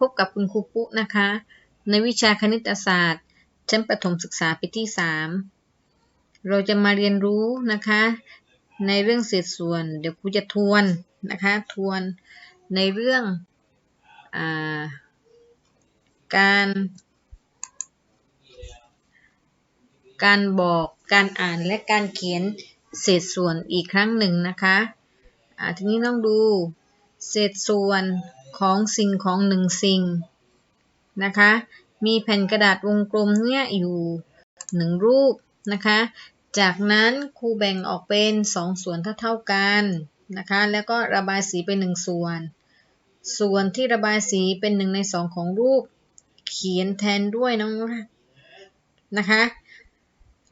พบกับคุณครูปุ๊นะคะ ในวิชาคณิตศาสตร์ชั้นประถมศึกษาปีที่ 3 เราจะมาเรียนรู้นะคะ ในเรื่องเศษส่วน เดี๋ยวครูจะทวนนะคะ ทวนในเรื่องอาการ การบอกการอ่านและการเขียนเศษส่วนอีกครั้งหนึ่งนะคะ ทีนี้ต้องดูเศษส่วน ของสิ่งของหนึ่งสิ่งนะคะ มีแผ่นกระดาษวงกลมเนี่ยอยู่หนึ่งรูปนะคะ จากนั้นครูแบ่งออกเป็นสองส่วนเท่าๆกันนะคะ แล้วก็ระบายสีเป็นหนึ่งส่วน ส่วนที่ระบายสีเป็นหนึ่งในสองของรูป เขียนแทนด้วยน้องนะคะ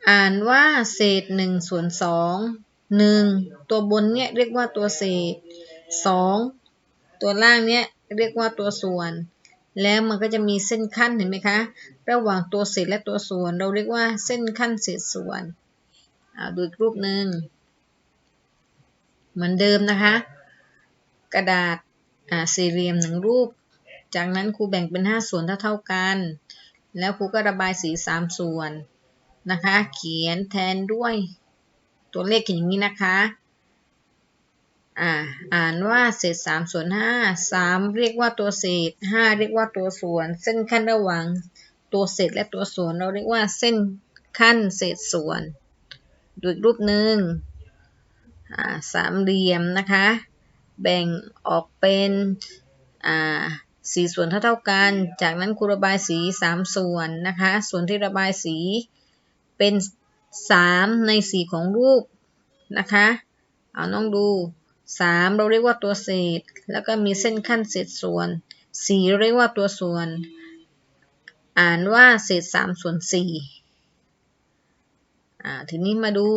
อ่านว่าเศษหนึ่งส่วนสองหนึ่งตัวบนเนี่ยเรียกว่าตัวเศษสอง ตัวล่างเนี่ยเรียกว่าตัวส่วน แล้วมันก็จะมีเส้นขั้นเห็นไหมคะ ระหว่างตัวเศษและตัวส่วน เราเรียกว่าเส้นขั้นเศษส่วนดูอีกรูปหนึ่งเหมือนเดิมนะคะ กระดาษสี่เหลี่ยมหนึ่งรูป จากนั้นครูแบ่งเป็นห้าส่วนเท่าๆกัน แล้วครูก็ระบายสีสามส่วนนะคะ เขียนแทนด้วยตัวเลขอย่างนี้นะคะ อ่าอ่านว่าเศษสามส่วนห้าสามเรียกว่าตัวเศษห้าเรียกว่าตัวส่วน เส้นขั้นระหว่างตัวเศษและตัวส่วนเราเรียกว่าเส้นขั้นเศษส่วนดูอีกรูปหนึ่งอ่าสามเหลี่ยมนะคะ แบ่งออกเป็นอ่าสีส่วนเท่าเท่ากัน จากนั้นครูระบายสีสามส่วนนะคะ ส่วนที่ระบายสีเป็นสามในสีของรูปนะคะ เอาน้องดู สามเราเรียกว่าตัวเศษ แล้วก็มีเส้นขั้นเศษส่วนสี่เรียกว่าตัวส่วน อ่านว่าเศษสามส่วนสี่อ่าทีนี้มาดู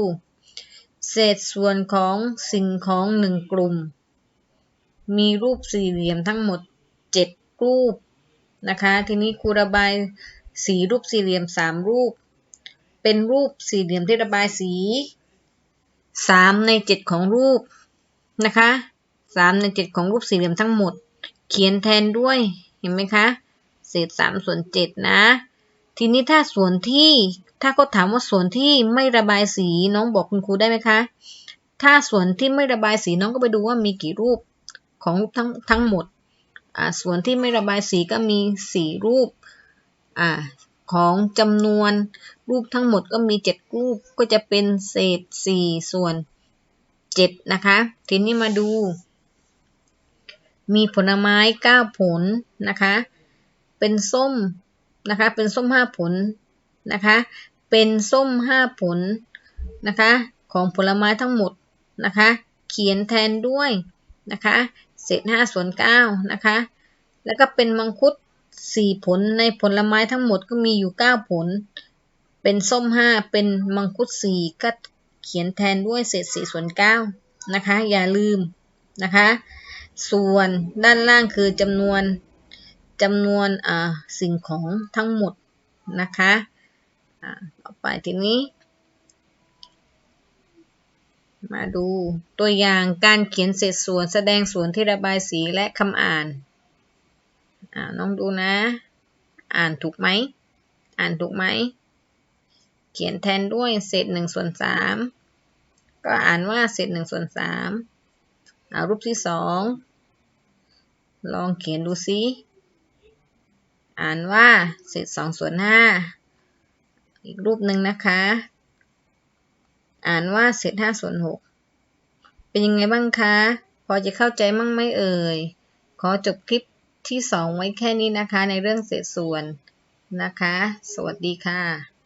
เศษส่วนของสิ่งของหนึ่งกลุ่ม มีรูปสี่เหลี่ยมทั้งหมดเจ็ดรูปนะคะทีนี้ครูระบายสีรูปสี่เหลี่ยมสามรูป เป็นรูปสี่เหลี่ยมที่ระบายสีสามในเจ็ดของรูป นะคะสามในเจ็ดของรูปสี่เหลี่ยมทั้งหมด เขียนแทนด้วยเห็นไหมคะ เศษสามส่วนเจ็ดนะ ทีนี้ถ้าส่วนที่ถ้าเขาถามว่าส่วนที่ไม่ระบายสีน้องบอกคุณครูได้ไหมคะ ถ้าส่วนที่ไม่ระบายสีน้องก็ไปดูว่ามีกี่รูปของรูปทั้งทั้งหมดอ่าส่วนที่ไม่ระบายสีก็มีสี่รูปอ่าของจำนวนรูปทั้งหมดก็มีเจ็ดรูปก็จะเป็นเศษสี่ส่วน 7 นะคะ ทีนี้มาดู มีผลไม้ 9 ผลนะคะ เป็นส้มนะคะ เป็นส้ม 5 ผลนะคะ เป็นส้ม 5 ผลนะคะ ของผลไม้ทั้งหมดนะคะ เขียนแทนด้วยนะคะเศษ5ส่วน9นะคะ แล้วก็เป็นมังคุด 4 ผลในผลไม้ทั้งหมดก็มีอยู่ 9 ผล เป็นส้ม 5 เป็นมังคุด 4 ก็ เขียนแทนด้วยเศษ4ส่วน9นะคะ อย่าลืมนะคะ ส่วนด้านล่างคือจำนวนจำนวนสิ่งของทั้งหมดนะคะต่อไปทีนี้ มาดูตัวอย่างการเขียนเศษส่วนแสดงส่วนที่ระบายสีและคำอ่านน้องดูนะ อ่านถูกไหม อ่านถูกไหม เขียนแทนด้วยเศษหนึ่งส่วนสามก็อ่านว่าเศษหนึ่งส่วนสามเอารูปที่สองลองเขียนดูซิ อ่านว่าเศษสองส่วนห้าอีกรูปหนึ่งนะคะ อ่านว่าเศษห้าส่วนหกเป็นยังไงบ้างคะ พอจะเข้าใจมั่งไหมเอ่ย ขอจบคลิปที่สองไว้แค่นี้นะคะในเรื่องเศษส่วนนะคะ สวัสดีค่ะ